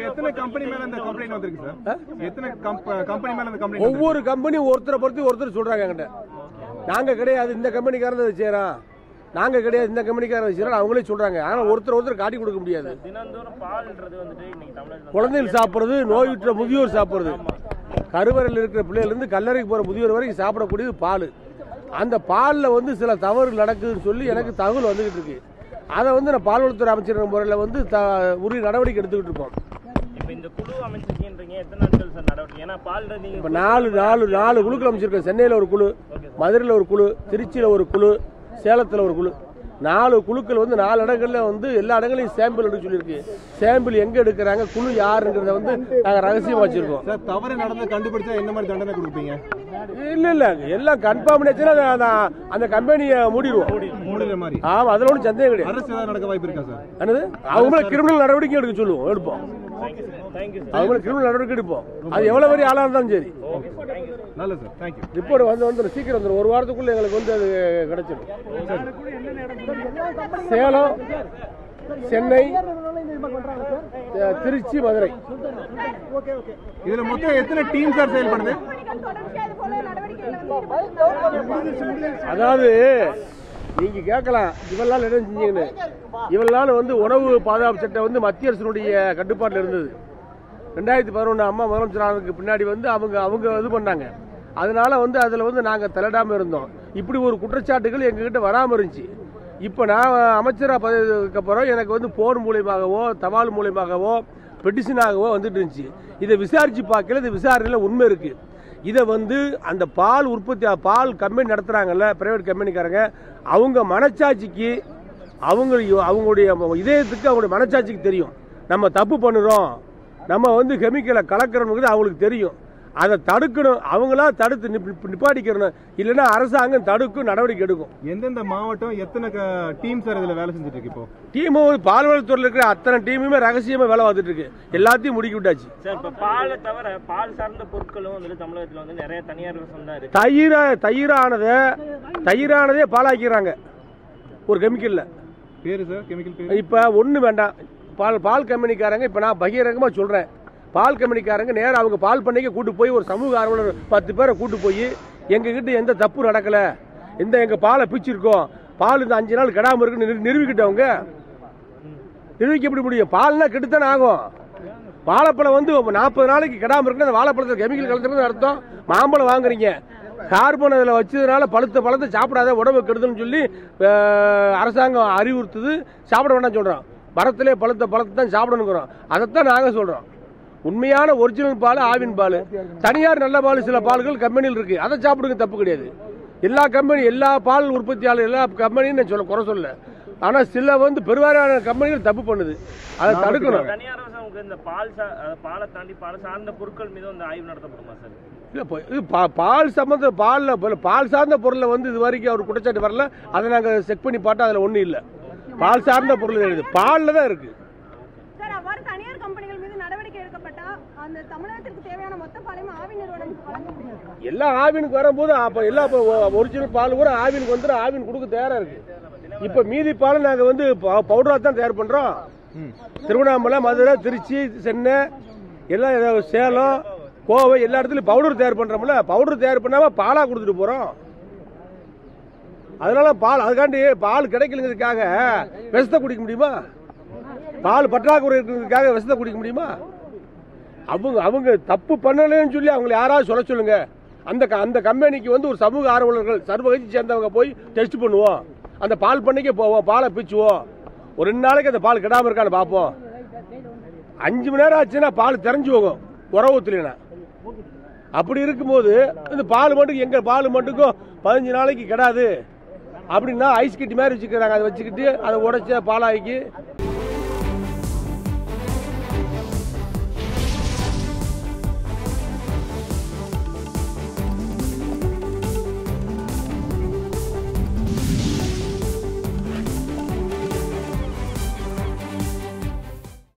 எத்தனை கம்பெனி மேல இந்த கம்ப்ளைண்ட் வந்திருக்கு சார் எத்தனை கம்பெனி மேல இந்த கம்ப்ளைண்ட் ஒவ்வொரு கம்பெனியும் ஒருத்தரை பொறுத்து ஒருத்தர் சொல்றாங்க என்கிட்ட. நாங்க கிடையாது இந்த கம்பெனிக்காரன் அதை செய்யறோம் நாங்க கிடையாது இந்த கம்பெனிக்காரன் செய்யறோம் அவங்களே சொல்றாங்க. ஆனா ஒருத்தர் ஒருத்தர் காட்டி கொடுக்க முடியாது. குழந்தைகள் சாப்பிடுறது நோயுற்ற முதியோர் சாப்பிடுறது. கருவறையில் இருக்கிற பிள்ளைகள் இருந்து கல்லறைக்கு போற முதியோர் வரைக்கும் சாப்பிடக்கூடியது பால். அந்த பாலில் வந்து சில தவறு நடக்குதுன்னு சொல்லி எனக்கு தகவல் வந்துகிட்டு இருக்கு. அதை வந்து நான் பால்வளத்துறை அமைச்சர் முறையில் வந்து த உரிய நடவடிக்கை எடுத்துக்கிட்டு இருக்கோம். இப்ப இந்த குழு அமைச்சிருக்கீன்றீங்க எத்தனை நாட்கள் சார் நடவடிக்கை? ஏன்னா பால் நீங்க இப்போ நாலு நாலு நாலு குழுக்கள் அமைச்சிருக்கேன் சென்னையில் ஒரு குழு மதுரையில் ஒரு குழு திருச்சியில் ஒரு குழு சேலத்தில் ஒரு குழு. நாலு குழுக்கள் வந்து நாலு இடங்கள்ல வந்து எல்லா இடங்களையும் சாம்பிள் எடுக்க சொல்லியிருக்கு. சாம்பிள் எங்க எடுக்கிறாங்க குழு யாருங்கிறத வந்து நாங்கள் ரகசியமா வச்சிருக்கோம். சார் தவறு நடந்து கண்டுபிடிச்சா என்ன மாதிரி தண்டனை கொடுப்பீங்க? இல்ல இல்ல. எல்லாம் கன்ஃபார்ம் அந்த கம்பெனியை மூடிடுவோம். ஆமா அதுல ஒன்றும் சந்தேகம் கிடையாது. நடக்க வாய்ப்பு இருக்கா சார்? என்னது? அவங்கள கிரிமினல் நடவடிக்கை எடுக்க சொல்லுவோம் எடுப்போம். அவங்கள கிரிமினல் நடவடிக்கை எடுப்போம். அது எவ்வளவு பெரிய ஆளா இருந்தாலும் சரி. நல்ல சார். தேங்க்யூ ரிப்போர்ட் வந்து வந்துடும் சீக்கிரம் வந்துடும் ஒரு வாரத்துக்குள்ள எங்களுக்கு வந்து அது கிடைச்சிடும் சேலம் சென்னை திருச்சி மதுரை. இதுல மொத்தம் எத்தனை டீம் சார் செயல்படுது? அதாவது நீங்க கேட்கலாம். இவெல்லாம் என்ன செஞ்சீங்கன்னு. இவெல்லாம் வந்து உணவு பாதுகாப்பு சட்டம் வந்து மத்திய அரசினுடைய கட்டுப்பாட்டில் இருந்தது. ரெண்டாயிரத்தி பதினொன்று அம்மா முதலமைச்சர் பின்னாடி வந்து அவங்க அவங்க இது பண்ணாங்க. அதனால வந்து அதில் வந்து நாங்கள் தலையிடாமல் இருந்தோம். இப்படி ஒரு குற்றச்சாட்டுகள் எங்ககிட்ட வராமல் இருந்துச்சு. இப்போ நான் அமைச்சராக பதவிக்கு அப்புறம் எனக்கு வந்து போன் மூலியமாகவோ தபால் மூலியமாகவோ பெட்டிஷனாகவோ வந்துட்டு இருந்துச்சு. இதை விசாரிச்சு பார்க்கல இது விசாரணையில் உண்மை இருக்குது இதை வந்து அந்த பால் உற்பத்தி பால் கம்பெனி நடத்துகிறாங்கல்ல பிரைவேட் கம்பெனிக்காரங்க அவங்க மனச்சாட்சிக்கு அவங்க அவங்களுடைய இதயத்துக்கு அவங்களுடைய மனச்சாட்சிக்கு தெரியும். நம்ம தப்பு பண்ணுறோம். நம்ம வந்து கெமிக்கலை கலக்கிறோம்ங்கிறது அவங்களுக்கு தெரியும். அதை தடுக்கணும் அவங்களா தடுத்து நிப்- நிப்பாட்டிக்கிறணும் இல்லைன்னா அரசாங்கம் தடுக்கும் நடவடிக்கை எடுக்கும். எந்தெந்த மாவட்டம் எத்தனை டீம் சார் இதுல வேலை செஞ்சுட்டு இருக்கு இப்போ? டீம் பால்வளத்துறையில் இருக்கிற அத்தனை டீமுமே ரகசியமா வேலை பார்த்துட்டு இருக்கு. எல்லாத்தையும் முடுக்கி விட்டாச்சு. சார் இப்ப பாலை தவிர பால் சார்ந்த பொருட்களும் வந்துட்டு தமிழகத்துல வந்து நிறைய தனியார் சொந்தம் இருக்கு. தயிர தயிரானதை தயிரானதே பாலாக்கிறாங்க ஒரு கெமிக்கல்ல பேரு சார் கெமிக்கல் இப்போ ஒன்று வேண்டாம். பால் பால் கம்பெனிக்காரங்க இப்போ நான் பகிரங்கமாக சொல்கிறேன் பால் கம்பெனிக்காரங்க நேராக அவங்க பால் பண்ணைக்கு கூட்டு போய் ஒரு சமூக ஆர்வலர் பத்து பேரை கூட்டு போய் எங்ககிட்ட எந்த தப்பு நடக்கலை. எந்த எங்கள் பாலை பிச்சிருக்கோம். பால் இந்த அஞ்சு நாள் கெடாமல் இருக்குன்னு நிரூபிக்கிட்டவங்க. நிரூபிக்க எப்படி முடியும். பால்னா கெடுத்தானே ஆகும். வாழைப்பழம் வந்து நாற்பது நாளைக்கு கெடாமல் இருக்குன்னு அந்த வாழைப்பழத்தில் கெமிக்கல் கலந்துருக்குன்னு அர்த்தம். மாம்பழம் வாங்குறீங்க. கார்பன் அதில் வச்சதுனால பழுத்த பழத்தை சாப்பிடாத உடம்பு கெடுதல்னு சொல்லி அரசாங்கம் அறிவுறுத்துது. சாப்பிட வேண்டாம் சொல்கிறோம் மரத்திலே பழுத்த பழத்தை தான் சாப்பிடணுங்கிறோம். அதைத்தான் நாங்கள் சொல்கிறோம் உண்மையான ஒரிஜினல் பால் ஆவின் பால். தனியார் நல்ல பால் சில பால்கள் கம்பெனியில் இருக்கு. அதை சாப்பிடுங்க தப்பு கிடையாது. எல்லா கம்பெனி எல்லா பால் உற்பத்தியாளர் எல்லா கம்பெனியும் நான் சொல்ல குறை சொல்ல ஆனால் சில வந்து பெருவாரியான கம்பெனிகள் தப்பு பண்ணுது. அதை தடுக்கணும். இந்த பால் சா- அஹ் பாலை தாண்டி பால் சார்ந்த பொருட்கள் மீது வந்து ஆய்வு நடத்தப்படுமா சார்? இல்ல இது பா- பால் சம்மந்த பாலில் பால் சார்ந்த பொருளை வந்து இது வரைக்கும் அவர் குற்றச்சாட்டு வரல. அதை நாங்கள் செக் பண்ணி பார்த்தா அதில் ஒன்றும் இல்லை. பால் சார்ந்த பொருள் பாலில் தான் இருக்குது சார் அவ்வாறு தனியார் கம்பெனிகள் மீது நடவடிக்கை எடுக்கப்பட்டா அந்த தமிழகத்திற்கு தேவையான மொத்த பாலையும் வழங்க எல்லாம் ஆவினுக்கு வரும்போது அப்போ எல்லா ஒரிஜினல் பால் கூட ஆவினுக்கு வந்துடும் ஆவின் கொடுக்க தயாராக இருக்குது இப்போ மீதி பாலை நாங்கள் வந்து பவுடராக தான் தயார் பண்ணுறோம் திருவண்ணாமலை மதுரை திருச்சி சென்னை எல்லாம் சேலம் கோவை எல்லா இடத்துலையும் பவுடர் தயார் பண்ணுறோம்ல பவுடர் தயார் பண்ணாமல் பாலாக கொடுத்துட்டு போகிறோம் அதனால பால் அதுக்காண்டி பால் கிடைக்கலங்கிறதுக்காக விஷத்தை குடிக்க முடியுமா? பால் பற்றாக்குறை இருக்கிறதுக்காக விஷத்தை குடிக்க முடியுமா? அவங்க அவங்க தப்பு பண்ணலைன்னு சொல்லி அவங்களை யாராவது சொல்ல சொல்லுங்க. அந்த க- அந்த கம்பெனிக்கு வந்து ஒரு சமூக ஆர்வலர்கள் சர்வகட்சி சேர்ந்தவங்க போய் டெஸ்ட் பண்ணுவோம். அந்த பால் பண்ணைக்கே போவோம் பாலை பிச்சுவோம். ஒரு ரெண்டு நாளைக்கு அந்த பால் கெடாமல் இருக்கான்னு பார்ப்போம். அஞ்சு மணி நேரம் ஆச்சுன்னா பால் தெரிஞ்சு போகும் உறவு ஊத்துலனா அப்படி இருக்கும்போது இந்த பால் மட்டும் எங்க பால் மட்டுக்கும் பதினஞ்சு நாளைக்கு கெடாது. அப்படின்னா ஐஸ் கட்டி மாதிரி வச்சுக்கிறாங்க. அதை வச்சுக்கிட்டு அதை உடைச்ச பாலாக்கி